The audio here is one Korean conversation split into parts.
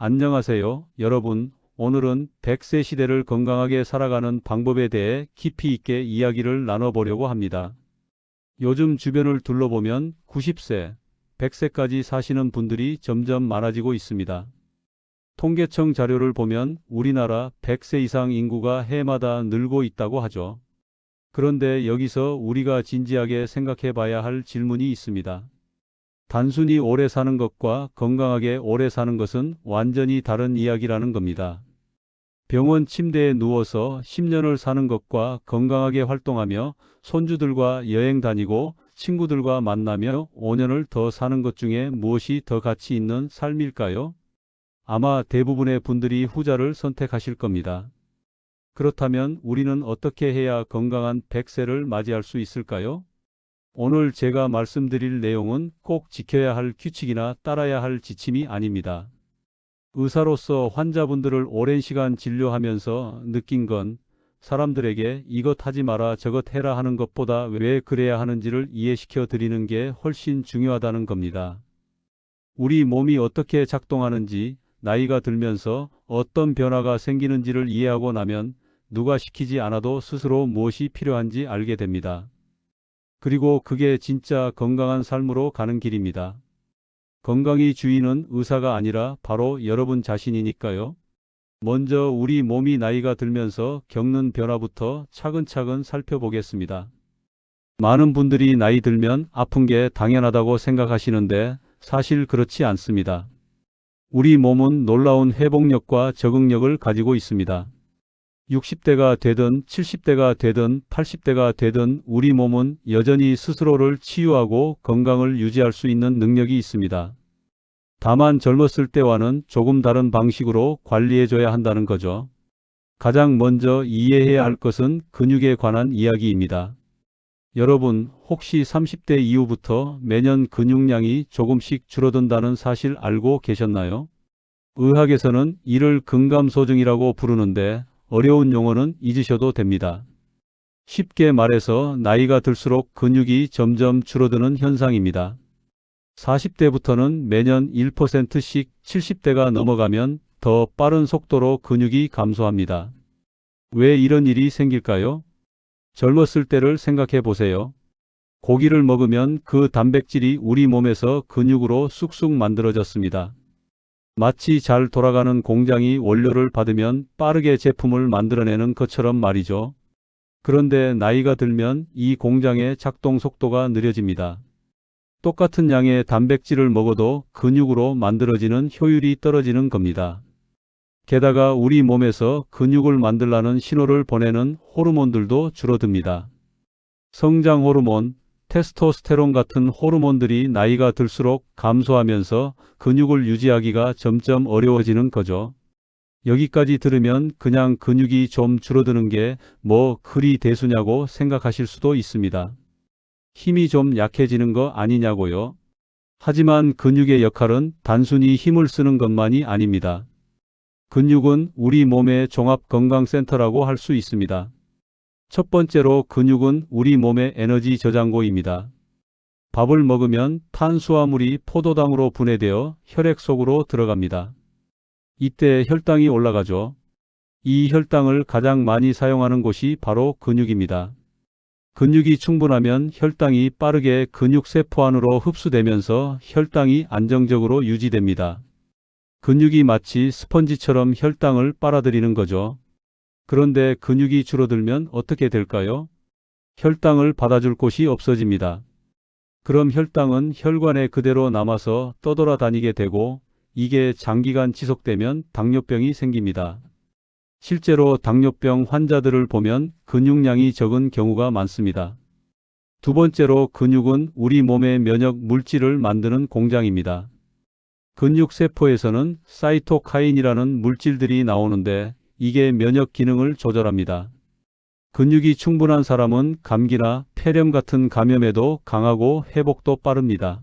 안녕하세요, 여러분. 오늘은 100세 시대를 건강하게 살아가는 방법에 대해 깊이 있게 이야기를 나눠보려고 합니다. 요즘 주변을 둘러보면 90세, 100세까지 사시는 분들이 점점 많아지고 있습니다. 통계청 자료를 보면 우리나라 100세 이상 인구가 해마다 늘고 있다고 하죠. 그런데 여기서 우리가 진지하게 생각해 봐야 할 질문이 있습니다. 단순히 오래 사는 것과 건강하게 오래 사는 것은 완전히 다른 이야기라는 겁니다. 병원 침대에 누워서 10년을 사는 것과 건강하게 활동하며 손주들과 여행 다니고 친구들과 만나며 5년을 더 사는 것 중에 무엇이 더 가치 있는 삶일까요? 아마 대부분의 분들이 후자를 선택하실 겁니다. 그렇다면 우리는 어떻게 해야 건강한 100세를 맞이할 수 있을까요? 오늘 제가 말씀드릴 내용은 꼭 지켜야 할 규칙이나 따라야 할 지침이 아닙니다. 의사로서 환자분들을 오랜 시간 진료하면서 느낀 건 사람들에게 이것 하지 마라 저것 해라 하는 것보다 왜 그래야 하는지를 이해시켜 드리는 게 훨씬 중요하다는 겁니다. 우리 몸이 어떻게 작동하는지 나이가 들면서 어떤 변화가 생기는지를 이해하고 나면 누가 시키지 않아도 스스로 무엇이 필요한지 알게 됩니다. 그리고 그게 진짜 건강한 삶으로 가는 길입니다. 건강이 주인은 의사가 아니라 바로 여러분 자신이니까요. 먼저 우리 몸이 나이가 들면서 겪는 변화부터 차근차근 살펴보겠습니다. 많은 분들이 나이 들면 아픈 게 당연하다고 생각하시는데 사실 그렇지 않습니다. 우리 몸은 놀라운 회복력과 적응력을 가지고 있습니다. 60대가 되든 70대가 되든 80대가 되든 우리 몸은 여전히 스스로를 치유하고 건강을 유지할 수 있는 능력이 있습니다. 다만 젊었을 때와는 조금 다른 방식으로 관리해줘야 한다는 거죠. 가장 먼저 이해해야 할 것은 근육에 관한 이야기입니다. 여러분, 혹시 30대 이후부터 매년 근육량이 조금씩 줄어든다는 사실 알고 계셨나요? 의학에서는 이를 근감소증이라고 부르는데 어려운 용어는 잊으셔도 됩니다. 쉽게 말해서 나이가 들수록 근육이 점점 줄어드는 현상입니다. 40대부터는 매년 1%씩 70대가 넘어가면 더 빠른 속도로 근육이 감소합니다. 왜 이런 일이 생길까요? 젊었을 때를 생각해 보세요. 고기를 먹으면 그 단백질이 우리 몸에서 근육으로 쑥쑥 만들어졌습니다. 마치 잘 돌아가는 공장이 원료를 받으면 빠르게 제품을 만들어내는 것처럼 말이죠. 그런데 나이가 들면 이 공장의 작동 속도가 느려집니다. 똑같은 양의 단백질을 먹어도 근육으로 만들어지는 효율이 떨어지는 겁니다. 게다가 우리 몸에서 근육을 만들라는 신호를 보내는 호르몬들도 줄어듭니다. 성장 호르몬, 테스토스테론 같은 호르몬들이 나이가 들수록 감소하면서 근육을 유지하기가 점점 어려워지는 거죠. 여기까지 들으면 그냥 근육이 좀 줄어드는 게 뭐 그리 대수냐고 생각하실 수도 있습니다. 힘이 좀 약해지는 거 아니냐고요. 하지만 근육의 역할은 단순히 힘을 쓰는 것만이 아닙니다. 근육은 우리 몸의 종합건강센터라고 할 수 있습니다. 첫 번째로 근육은 우리 몸의 에너지 저장고입니다. 밥을 먹으면 탄수화물이 포도당으로 분해되어 혈액 속으로 들어갑니다. 이때 혈당이 올라가죠. 이 혈당을 가장 많이 사용하는 곳이 바로 근육입니다. 근육이 충분하면 혈당이 빠르게 근육세포 안으로 흡수되면서 혈당이 안정적으로 유지됩니다. 근육이 마치 스펀지처럼 혈당을 빨아들이는 거죠. 그런데 근육이 줄어들면 어떻게 될까요? 혈당을 받아줄 곳이 없어집니다. 그럼 혈당은 혈관에 그대로 남아서 떠돌아다니게 되고 이게 장기간 지속되면 당뇨병이 생깁니다. 실제로 당뇨병 환자들을 보면 근육량이 적은 경우가 많습니다. 두 번째로 근육은 우리 몸의 면역 물질을 만드는 공장입니다. 근육 세포에서는 사이토카인이라는 물질들이 나오는데 이게 면역 기능을 조절합니다. 근육이 충분한 사람은 감기나 폐렴 같은 감염에도 강하고 회복도 빠릅니다.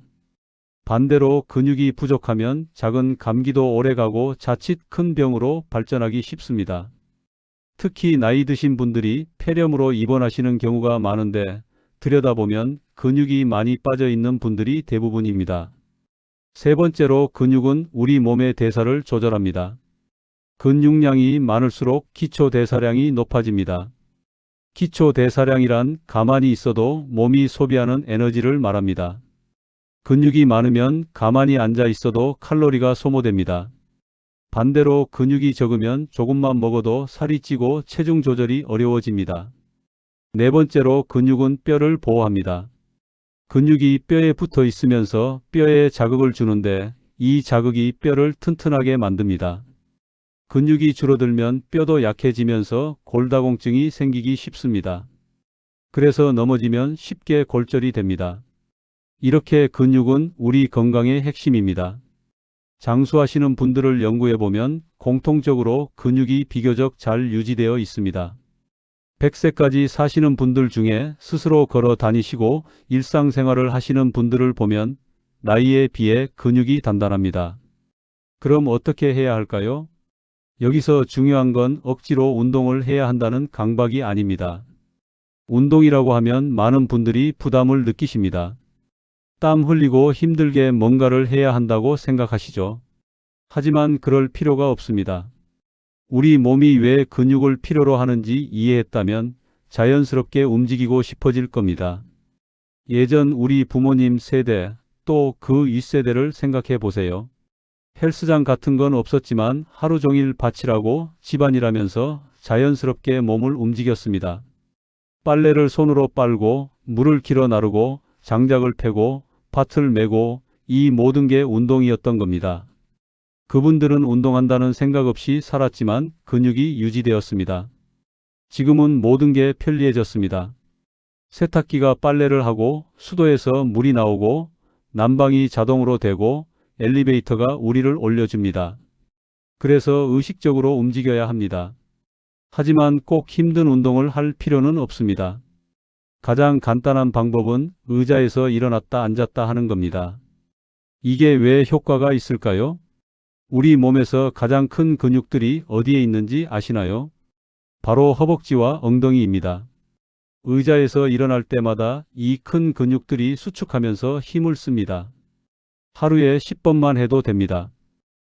반대로 근육이 부족하면 작은 감기도 오래가고 자칫 큰 병으로 발전하기 쉽습니다. 특히 나이 드신 분들이 폐렴으로 입원하시는 경우가 많은데 들여다보면 근육이 많이 빠져 있는 분들이 대부분입니다. 세 번째로 근육은 우리 몸의 대사를 조절합니다. 근육량이 많을수록 기초 대사량이 높아집니다. 기초 대사량이란 가만히 있어도 몸이 소비하는 에너지를 말합니다. 근육이 많으면 가만히 앉아 있어도 칼로리가 소모됩니다. 반대로 근육이 적으면 조금만 먹어도 살이 찌고 체중 조절이 어려워집니다. 네 번째로 근육은 뼈를 보호합니다. 근육이 뼈에 붙어 있으면서 뼈에 자극을 주는데 이 자극이 뼈를 튼튼하게 만듭니다. 근육이 줄어들면 뼈도 약해지면서 골다공증이 생기기 쉽습니다. 그래서 넘어지면 쉽게 골절이 됩니다. 이렇게 근육은 우리 건강의 핵심입니다. 장수하시는 분들을 연구해 보면 공통적으로 근육이 비교적 잘 유지되어 있습니다. 100세까지 사시는 분들 중에 스스로 걸어 다니시고 일상생활을 하시는 분들을 보면 나이에 비해 근육이 단단합니다. 그럼 어떻게 해야 할까요? 여기서 중요한 건 억지로 운동을 해야 한다는 강박이 아닙니다. 운동이라고 하면 많은 분들이 부담을 느끼십니다. 땀 흘리고 힘들게 뭔가를 해야 한다고 생각하시죠. 하지만 그럴 필요가 없습니다. 우리 몸이 왜 근육을 필요로 하는지 이해했다면 자연스럽게 움직이고 싶어질 겁니다. 예전 우리 부모님 세대 또 그 윗세대를 생각해 보세요. 헬스장 같은 건 없었지만 하루 종일 밭이라고 집안이라면서 자연스럽게 몸을 움직였습니다. 빨래를 손으로 빨고 물을 길어 나르고 장작을 패고 밭을 메고 이 모든 게 운동이었던 겁니다. 그분들은 운동한다는 생각 없이 살았지만 근육이 유지되었습니다. 지금은 모든 게 편리해졌습니다. 세탁기가 빨래를 하고 수도에서 물이 나오고 난방이 자동으로 되고 엘리베이터가 우리를 올려줍니다. 그래서 의식적으로 움직여야 합니다. 하지만 꼭 힘든 운동을 할 필요는 없습니다. 가장 간단한 방법은 의자에서 일어났다 앉았다 하는 겁니다. 이게 왜 효과가 있을까요? 우리 몸에서 가장 큰 근육들이 어디에 있는지 아시나요? 바로 허벅지와 엉덩이입니다. 의자에서 일어날 때마다 이 큰 근육들이 수축하면서 힘을 씁니다. 하루에 10번만 해도 됩니다.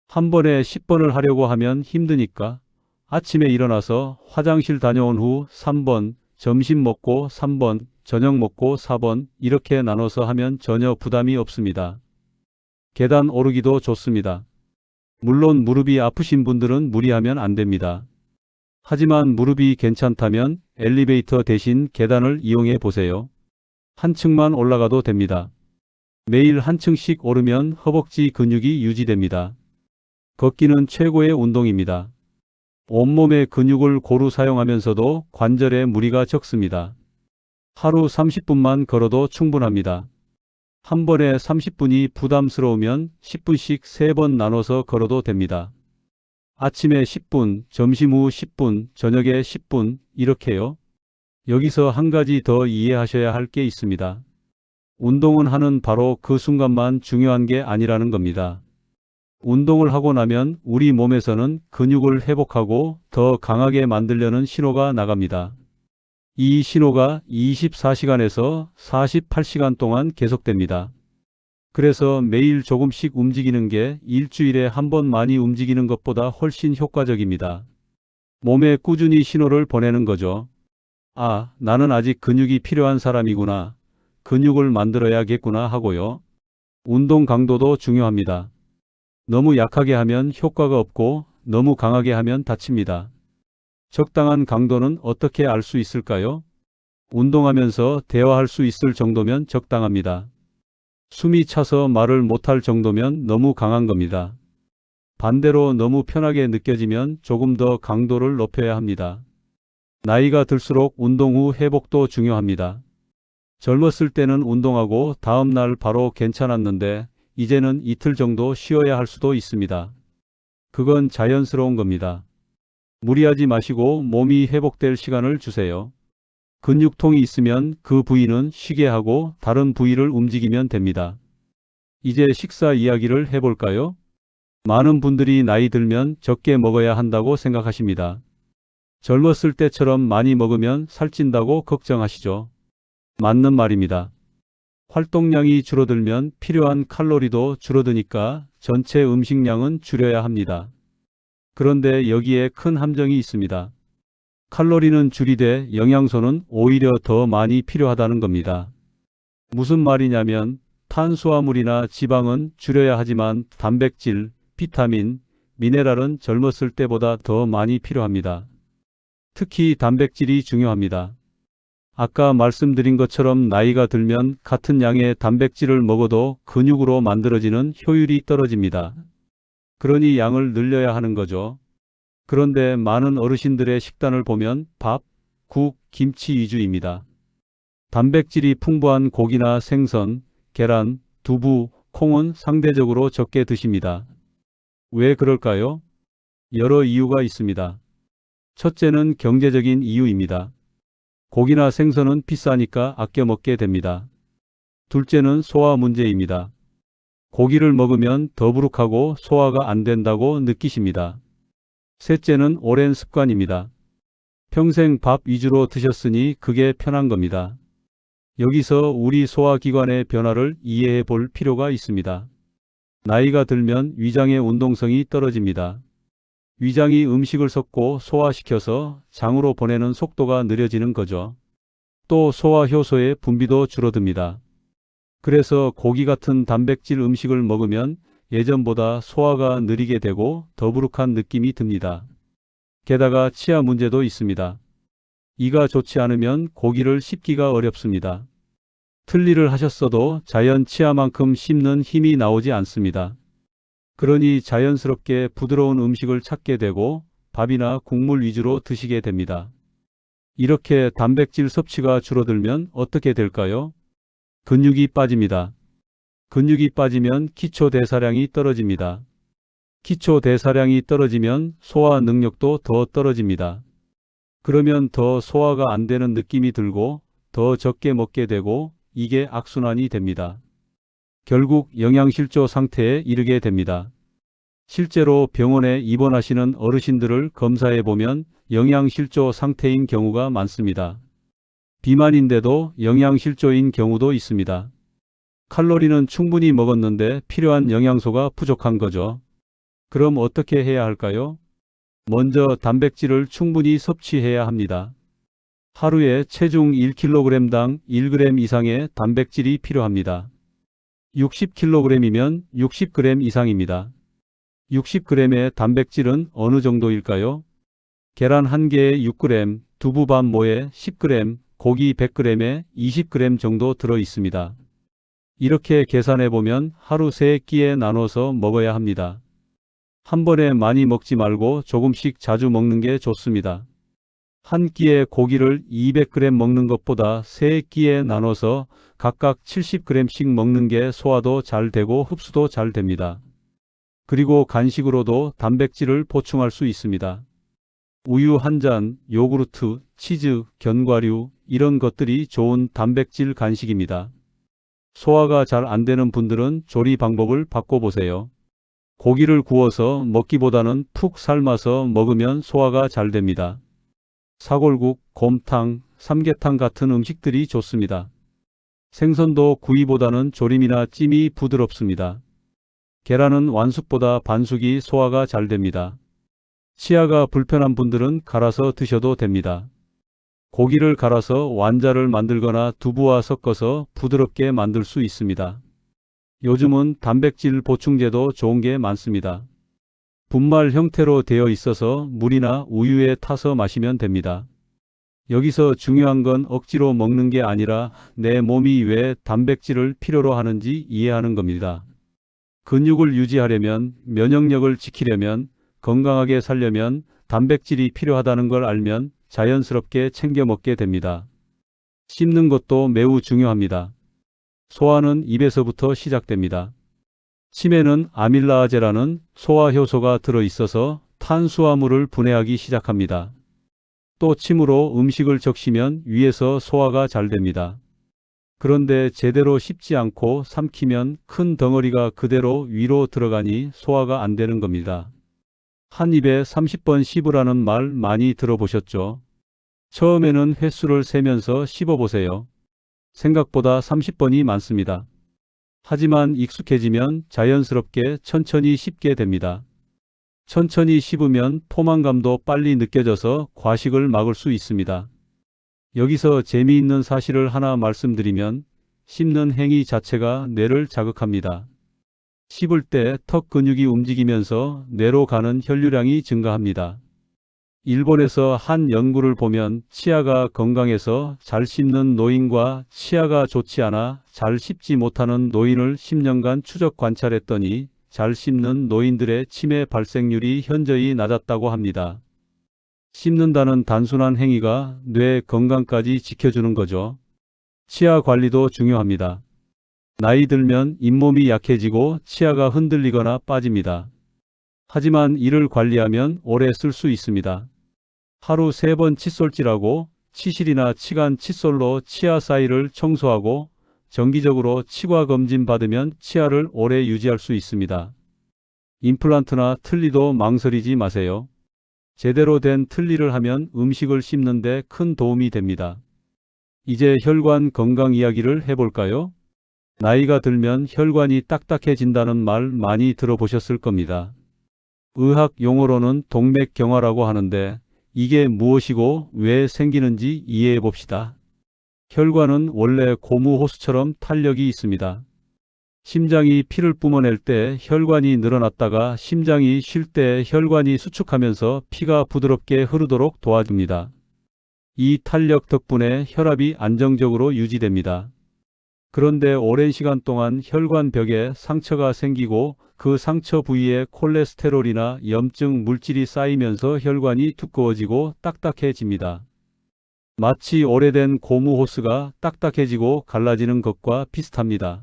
한 번에 10번을 하려고 하면 힘드니까 아침에 일어나서 화장실 다녀온 후 3번, 점심 먹고 3번, 저녁 먹고 4번 이렇게 나눠서 하면 전혀 부담이 없습니다. 계단 오르기도 좋습니다. 물론 무릎이 아프신 분들은 무리하면 안 됩니다. 하지만 무릎이 괜찮다면 엘리베이터 대신 계단을 이용해 보세요. 한 층만 올라가도 됩니다. 매일 한 층씩 오르면 허벅지 근육이 유지됩니다. 걷기는 최고의 운동입니다. 온몸의 근육을 고루 사용하면서도 관절에 무리가 적습니다. 하루 30분만 걸어도 충분합니다. 한 번에 30분이 부담스러우면 10분씩 3번 나눠서 걸어도 됩니다. 아침에 10분, 점심 후 10분, 저녁에 10분, 이렇게요. 여기서 한 가지 더 이해하셔야 할 게 있습니다. 운동은 하는 바로 그 순간만 중요한 게 아니라는 겁니다. 운동을 하고 나면 우리 몸에서는 근육을 회복하고 더 강하게 만들려는 신호가 나갑니다. 이 신호가 24시간에서 48시간 동안 계속됩니다. 그래서 매일 조금씩 움직이는 게 일주일에 한 번 많이 움직이는 것보다 훨씬 효과적입니다. 몸에 꾸준히 신호를 보내는 거죠. 아, 나는 아직 근육이 필요한 사람이구나. 근육을 만들어야겠구나 하고요. 운동 강도도 중요합니다. 너무 약하게 하면 효과가 없고 너무 강하게 하면 다칩니다. 적당한 강도는 어떻게 알 수 있을까요? 운동하면서 대화할 수 있을 정도면 적당합니다. 숨이 차서 말을 못할 정도면 너무 강한 겁니다. 반대로 너무 편하게 느껴지면 조금 더 강도를 높여야 합니다. 나이가 들수록 운동 후 회복도 중요합니다. 젊었을 때는 운동하고 다음 날 바로 괜찮았는데 이제는 이틀 정도 쉬어야 할 수도 있습니다. 그건 자연스러운 겁니다. 무리하지 마시고 몸이 회복될 시간을 주세요. 근육통이 있으면 그 부위는 쉬게 하고 다른 부위를 움직이면 됩니다. 이제 식사 이야기를 해볼까요? 많은 분들이 나이 들면 적게 먹어야 한다고 생각하십니다. 젊었을 때처럼 많이 먹으면 살찐다고 걱정하시죠. 맞는 말입니다. 활동량이 줄어들면 필요한 칼로리도 줄어드니까 전체 음식량은 줄여야 합니다. 그런데 여기에 큰 함정이 있습니다. 칼로리는 줄이되 영양소는 오히려 더 많이 필요하다는 겁니다. 무슨 말이냐면 탄수화물이나 지방은 줄여야 하지만 단백질, 비타민, 미네랄은 젊었을 때보다 더 많이 필요합니다. 특히 단백질이 중요합니다. 아까 말씀드린 것처럼 나이가 들면 같은 양의 단백질을 먹어도 근육으로 만들어지는 효율이 떨어집니다. 그러니 양을 늘려야 하는 거죠. 그런데 많은 어르신들의 식단을 보면 밥, 국, 김치 위주입니다. 단백질이 풍부한 고기나 생선, 계란, 두부, 콩은 상대적으로 적게 드십니다. 왜 그럴까요? 여러 이유가 있습니다. 첫째는 경제적인 이유입니다. 고기나 생선은 비싸니까 아껴 먹게 됩니다. 둘째는 소화 문제입니다. 고기를 먹으면 더부룩하고 소화가 안 된다고 느끼십니다. 셋째는 오랜 습관입니다. 평생 밥 위주로 드셨으니 그게 편한 겁니다. 여기서 우리 소화기관의 변화를 이해해 볼 필요가 있습니다. 나이가 들면 위장의 운동성이 떨어집니다. 위장이 음식을 섞고 소화시켜서 장으로 보내는 속도가 느려지는 거죠. 또 소화 효소의 분비도 줄어듭니다. 그래서 고기 같은 단백질 음식을 먹으면 예전보다 소화가 느리게 되고 더부룩한 느낌이 듭니다. 게다가 치아 문제도 있습니다. 이가 좋지 않으면 고기를 씹기가 어렵습니다. 틀니를 하셨어도 자연 치아만큼 씹는 힘이 나오지 않습니다. 그러니 자연스럽게 부드러운 음식을 찾게 되고 밥이나 국물 위주로 드시게 됩니다. 이렇게 단백질 섭취가 줄어들면 어떻게 될까요? 근육이 빠집니다. 근육이 빠지면 기초 대사량이 떨어집니다. 기초 대사량이 떨어지면 소화 능력도 더 떨어집니다. 그러면 더 소화가 안 되는 느낌이 들고 더 적게 먹게 되고 이게 악순환이 됩니다. 결국 영양실조 상태에 이르게 됩니다. 실제로 병원에 입원하시는 어르신들을 검사해 보면 영양실조 상태인 경우가 많습니다. 비만인데도 영양실조인 경우도 있습니다. 칼로리는 충분히 먹었는데 필요한 영양소가 부족한 거죠. 그럼 어떻게 해야 할까요? 먼저 단백질을 충분히 섭취해야 합니다. 하루에 체중 1kg당 1g 이상의 단백질이 필요합니다. 60kg이면 60g 이상입니다. 60g의 단백질은 어느 정도일까요? 계란 1개에 6g, 두부 반 모에 10g, 고기 100g에 20g 정도 들어 있습니다. 이렇게 계산해 보면 하루 3끼에 나눠서 먹어야 합니다. 한 번에 많이 먹지 말고 조금씩 자주 먹는 게 좋습니다. 한 끼에 고기를 200g 먹는 것보다 3끼에 나눠서 각각 70g씩 먹는 게 소화도 잘 되고 흡수도 잘 됩니다. 그리고 간식으로도 단백질을 보충할 수 있습니다. 우유 한 잔, 요구르트, 치즈, 견과류 이런 것들이 좋은 단백질 간식입니다. 소화가 잘 안 되는 분들은 조리 방법을 바꿔보세요. 고기를 구워서 먹기보다는 푹 삶아서 먹으면 소화가 잘 됩니다. 사골국, 곰탕, 삼계탕 같은 음식들이 좋습니다. 생선도 구이보다는 조림이나 찜이 부드럽습니다. 계란은 완숙보다 반숙이 소화가 잘 됩니다. 치아가 불편한 분들은 갈아서 드셔도 됩니다. 고기를 갈아서 완자를 만들거나 두부와 섞어서 부드럽게 만들 수 있습니다. 요즘은 단백질 보충제도 좋은 게 많습니다. 분말 형태로 되어 있어서 물이나 우유에 타서 마시면 됩니다. 여기서 중요한 건 억지로 먹는 게 아니라 내 몸이 왜 단백질을 필요로 하는지 이해하는 겁니다. 근육을 유지하려면, 면역력을 지키려면, 건강하게 살려면 단백질이 필요하다는 걸 알면 자연스럽게 챙겨 먹게 됩니다. 씹는 것도 매우 중요합니다. 소화는 입에서부터 시작됩니다. 침에는 아밀라아제라는 소화 효소가 들어 있어서 탄수화물을 분해하기 시작합니다. 또 침으로 음식을 적시면 위에서 소화가 잘 됩니다. 그런데 제대로 씹지 않고 삼키면 큰 덩어리가 그대로 위로 들어가니 소화가 안 되는 겁니다. 한 입에 30번 씹으라는 말 많이 들어보셨죠? 처음에는 횟수를 세면서 씹어보세요. 생각보다 30번이 많습니다. 하지만 익숙해지면 자연스럽게 천천히 씹게 됩니다. 천천히 씹으면 포만감도 빨리 느껴져서 과식을 막을 수 있습니다. 여기서 재미있는 사실을 하나 말씀드리면 씹는 행위 자체가 뇌를 자극합니다. 씹을 때 턱 근육이 움직이면서 뇌로 가는 혈류량이 증가합니다. 일본에서 한 연구를 보면 치아가 건강해서 잘 씹는 노인과 치아가 좋지 않아 잘 씹지 못하는 노인을 10년간 추적 관찰했더니 잘 씹는 노인들의 치매 발생률이 현저히 낮았다고 합니다. 씹는다는 단순한 행위가 뇌 건강까지 지켜주는 거죠. 치아 관리도 중요합니다. 나이 들면 잇몸이 약해지고 치아가 흔들리거나 빠집니다. 하지만 이를 관리하면 오래 쓸 수 있습니다. 하루 세 번 칫솔질하고 치실이나 치간 칫솔로 치아 사이를 청소하고 정기적으로 치과 검진 받으면 치아를 오래 유지할 수 있습니다. 임플란트나 틀니도 망설이지 마세요. 제대로 된 틀니를 하면 음식을 씹는데 큰 도움이 됩니다. 이제 혈관 건강 이야기를 해볼까요? 나이가 들면 혈관이 딱딱해진다는 말 많이 들어보셨을 겁니다. 의학 용어로는 동맥경화라고 하는데 이게 무엇이고 왜 생기는지 이해해 봅시다. 혈관은 원래 고무 호수처럼 탄력이 있습니다. 심장이 피를 뿜어낼 때 혈관이 늘어났다가 심장이 쉴 때 혈관이 수축하면서 피가 부드럽게 흐르도록 도와줍니다. 이 탄력 덕분에 혈압이 안정적으로 유지됩니다. 그런데 오랜 시간 동안 혈관벽에 상처가 생기고 그 상처 부위에 콜레스테롤이나 염증 물질이 쌓이면서 혈관이 두꺼워지고 딱딱해집니다. 마치 오래된 고무 호스가 딱딱해지고 갈라지는 것과 비슷합니다.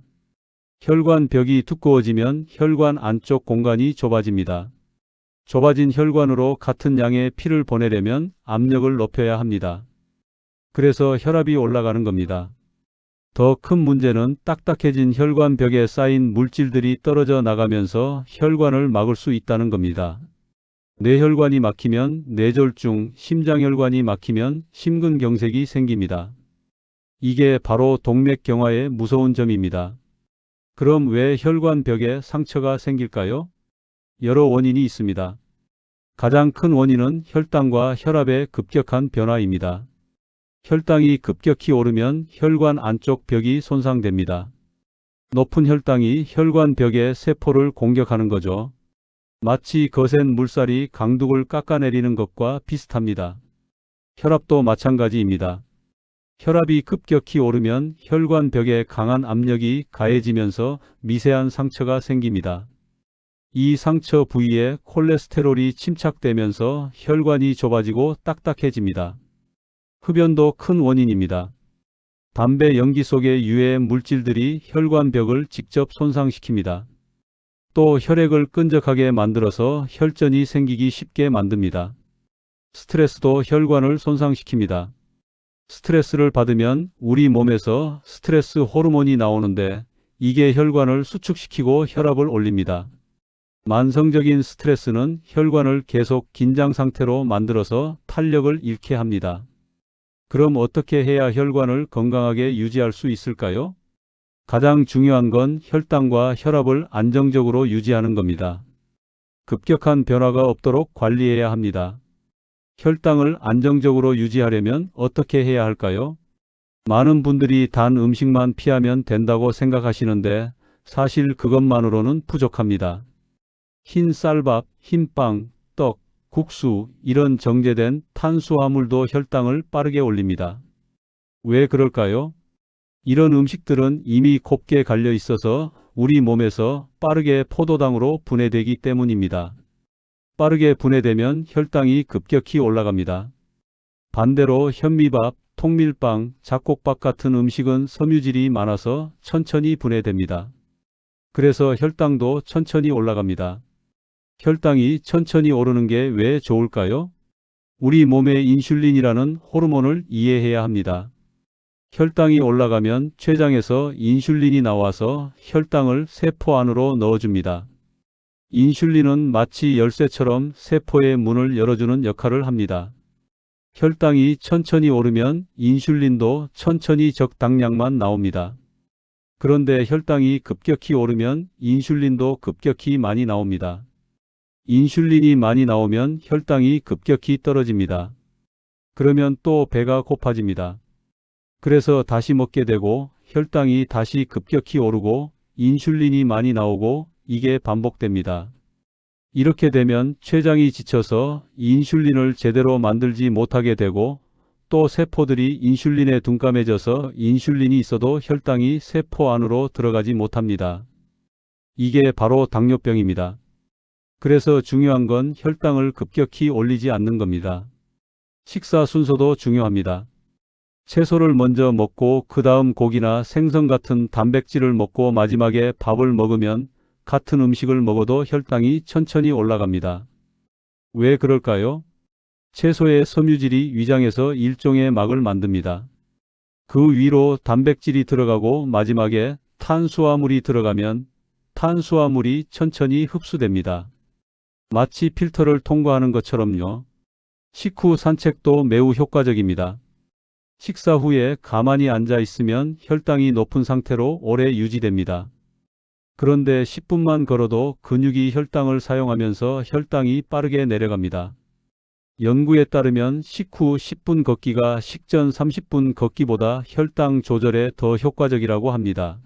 혈관 벽이 두꺼워지면 혈관 안쪽 공간이 좁아집니다. 좁아진 혈관으로 같은 양의 피를 보내려면 압력을 높여야 합니다. 그래서 혈압이 올라가는 겁니다. 더 큰 문제는 딱딱해진 혈관 벽에 쌓인 물질들이 떨어져 나가면서 혈관을 막을 수 있다는 겁니다. 뇌혈관이 막히면 뇌졸중, 심장혈관이 막히면 심근경색이 생깁니다. 이게 바로 동맥경화의 무서운 점입니다. 그럼 왜 혈관 벽에 상처가 생길까요? 여러 원인이 있습니다. 가장 큰 원인은 혈당과 혈압의 급격한 변화입니다. 혈당이 급격히 오르면 혈관 안쪽 벽이 손상됩니다. 높은 혈당이 혈관 벽의 세포를 공격하는 거죠. 마치 거센 물살이 강둑을 깎아내리는 것과 비슷합니다. 혈압도 마찬가지입니다. 혈압이 급격히 오르면 혈관 벽에 강한 압력이 가해지면서 미세한 상처가 생깁니다. 이 상처 부위에 콜레스테롤이 침착되면서 혈관이 좁아지고 딱딱해집니다. 흡연도 큰 원인입니다. 담배 연기 속의 유해 물질들이 혈관 벽을 직접 손상시킵니다. 또 혈액을 끈적하게 만들어서 혈전이 생기기 쉽게 만듭니다. 스트레스도 혈관을 손상시킵니다. 스트레스를 받으면 우리 몸에서 스트레스 호르몬이 나오는데 이게 혈관을 수축시키고 혈압을 올립니다. 만성적인 스트레스는 혈관을 계속 긴장 상태로 만들어서 탄력을 잃게 합니다. 그럼 어떻게 해야 혈관을 건강하게 유지할 수 있을까요? 가장 중요한 건 혈당과 혈압을 안정적으로 유지하는 겁니다. 급격한 변화가 없도록 관리해야 합니다. 혈당을 안정적으로 유지하려면 어떻게 해야 할까요? 많은 분들이 단 음식만 피하면 된다고 생각하시는데 사실 그것만으로는 부족합니다. 흰 쌀밥, 흰빵, 떡, 국수 이런 정제된 탄수화물도 혈당을 빠르게 올립니다. 왜 그럴까요? 이런 음식들은 이미 곱게 갈려 있어서 우리 몸에서 빠르게 포도당으로 분해되기 때문입니다. 빠르게 분해되면 혈당이 급격히 올라갑니다. 반대로 현미밥, 통밀빵, 잡곡밥 같은 음식은 섬유질이 많아서 천천히 분해됩니다. 그래서 혈당도 천천히 올라갑니다. 혈당이 천천히 오르는 게 왜 좋을까요? 우리 몸의 인슐린이라는 호르몬을 이해해야 합니다. 혈당이 올라가면 췌장에서 인슐린이 나와서 혈당을 세포 안으로 넣어줍니다. 인슐린은 마치 열쇠처럼 세포의 문을 열어주는 역할을 합니다. 혈당이 천천히 오르면 인슐린도 천천히 적당량만 나옵니다. 그런데 혈당이 급격히 오르면 인슐린도 급격히 많이 나옵니다. 인슐린이 많이 나오면 혈당이 급격히 떨어집니다. 그러면 또 배가 고파집니다. 그래서 다시 먹게 되고 혈당이 다시 급격히 오르고 인슐린이 많이 나오고 이게 반복됩니다. 이렇게 되면 췌장이 지쳐서 인슐린을 제대로 만들지 못하게 되고 또 세포들이 인슐린에 둔감해져서 인슐린이 있어도 혈당이 세포 안으로 들어가지 못합니다. 이게 바로 당뇨병입니다. 그래서 중요한 건 혈당을 급격히 올리지 않는 겁니다. 식사 순서도 중요합니다. 채소를 먼저 먹고 그 다음 고기나 생선 같은 단백질을 먹고 마지막에 밥을 먹으면 같은 음식을 먹어도 혈당이 천천히 올라갑니다. 왜 그럴까요? 채소의 섬유질이 위장에서 일종의 막을 만듭니다. 그 위로 단백질이 들어가고 마지막에 탄수화물이 들어가면 탄수화물이 천천히 흡수됩니다. 마치 필터를 통과하는 것처럼요. 식후 산책도 매우 효과적입니다. 식사 후에 가만히 앉아 있으면 혈당이 높은 상태로 오래 유지됩니다. 그런데 10분만 걸어도 근육이 혈당을 사용하면서 혈당이 빠르게 내려갑니다. 연구에 따르면 식후 10분 걷기가 식전 30분 걷기보다 혈당 조절에 더 효과적이라고 합니다.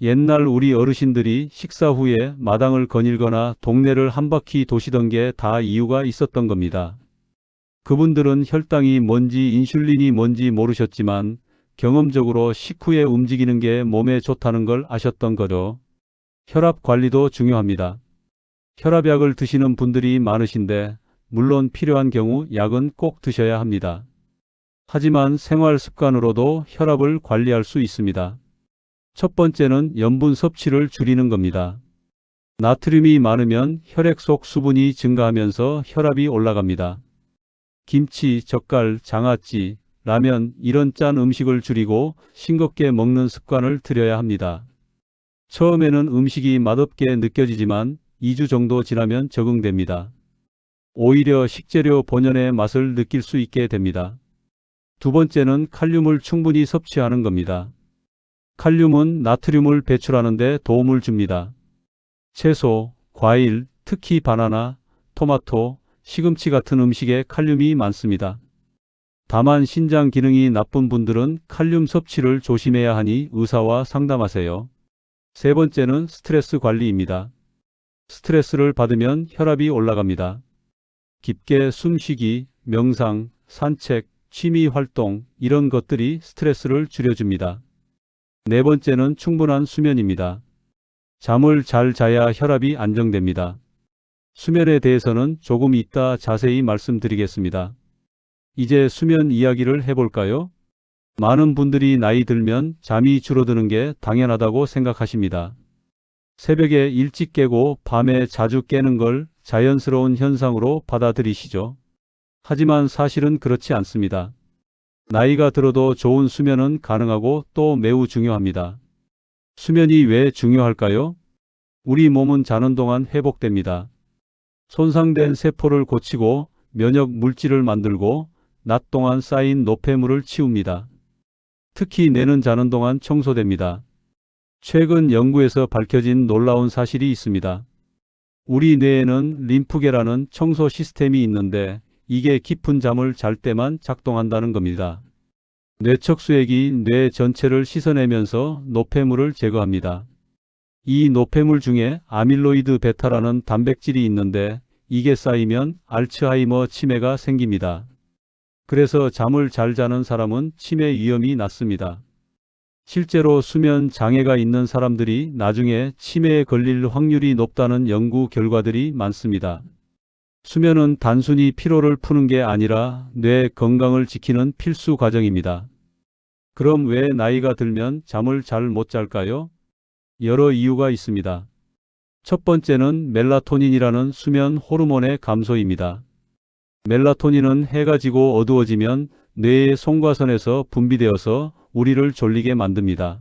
옛날 우리 어르신들이 식사 후에 마당을 거닐거나 동네를 한 바퀴 도시던 게 다 이유가 있었던 겁니다. 그분들은 혈당이 뭔지 인슐린이 뭔지 모르셨지만 경험적으로 식후에 움직이는 게 몸에 좋다는 걸 아셨던 거죠. 혈압 관리도 중요합니다. 혈압약을 드시는 분들이 많으신데 물론 필요한 경우 약은 꼭 드셔야 합니다. 하지만 생활 습관으로도 혈압을 관리할 수 있습니다. 첫 번째는 염분 섭취를 줄이는 겁니다. 나트륨이 많으면 혈액 속 수분이 증가하면서 혈압이 올라갑니다. 김치, 젓갈, 장아찌, 라면 이런 짠 음식을 줄이고 싱겁게 먹는 습관을 들여야 합니다. 처음에는 음식이 맛없게 느껴지지만 2주 정도 지나면 적응됩니다. 오히려 식재료 본연의 맛을 느낄 수 있게 됩니다. 두 번째는 칼륨을 충분히 섭취하는 겁니다. 칼륨은 나트륨을 배출하는 데 도움을 줍니다. 채소, 과일, 특히 바나나, 토마토, 시금치 같은 음식에 칼륨이 많습니다. 다만 신장 기능이 나쁜 분들은 칼륨 섭취를 조심해야 하니 의사와 상담하세요. 세 번째는 스트레스 관리입니다. 스트레스를 받으면 혈압이 올라갑니다. 깊게 숨쉬기, 명상, 산책, 취미 활동 이런 것들이 스트레스를 줄여줍니다. 네 번째는 충분한 수면입니다. 잠을 잘 자야 혈압이 안정됩니다. 수면에 대해서는 조금 이따 자세히 말씀드리겠습니다. 이제 수면 이야기를 해볼까요? 많은 분들이 나이 들면 잠이 줄어드는 게 당연하다고 생각하십니다. 새벽에 일찍 깨고 밤에 자주 깨는 걸 자연스러운 현상으로 받아들이시죠. 하지만 사실은 그렇지 않습니다. 나이가 들어도 좋은 수면은 가능하고 또 매우 중요합니다. 수면이 왜 중요할까요? 우리 몸은 자는 동안 회복됩니다. 손상된 세포를 고치고 면역 물질을 만들고 낮 동안 쌓인 노폐물을 치웁니다. 특히 뇌는 자는 동안 청소됩니다. 최근 연구에서 밝혀진 놀라운 사실이 있습니다. 우리 뇌에는 림프계라는 청소 시스템이 있는데 이게 깊은 잠을 잘 때만 작동한다는 겁니다. 뇌척수액이 뇌 전체를 씻어내면서 노폐물을 제거합니다. 이 노폐물 중에 아밀로이드 베타라는 단백질이 있는데 이게 쌓이면 알츠하이머 치매가 생깁니다. 그래서 잠을 잘 자는 사람은 치매 위험이 낮습니다. 실제로 수면 장애가 있는 사람들이 나중에 치매에 걸릴 확률이 높다는 연구 결과들이 많습니다. 수면은 단순히 피로를 푸는 게 아니라 뇌 건강을 지키는 필수 과정입니다. 그럼 왜 나이가 들면 잠을 잘 못 잘까요? 여러 이유가 있습니다. 첫 번째는 멜라토닌이라는 수면 호르몬의 감소입니다. 멜라토닌은 해가 지고 어두워지면 뇌의 송과선에서 분비되어서 우리를 졸리게 만듭니다.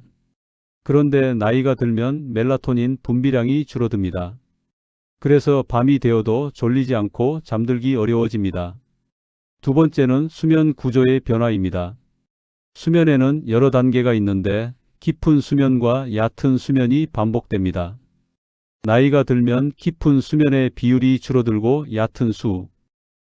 그런데 나이가 들면 멜라토닌 분비량이 줄어듭니다. 그래서 밤이 되어도 졸리지 않고 잠들기 어려워집니다. 두 번째는 수면 구조의 변화입니다. 수면에는 여러 단계가 있는데 깊은 수면과 얕은 수면이 반복됩니다. 나이가 들면 깊은 수면의 비율이 줄어들고 얕은 수,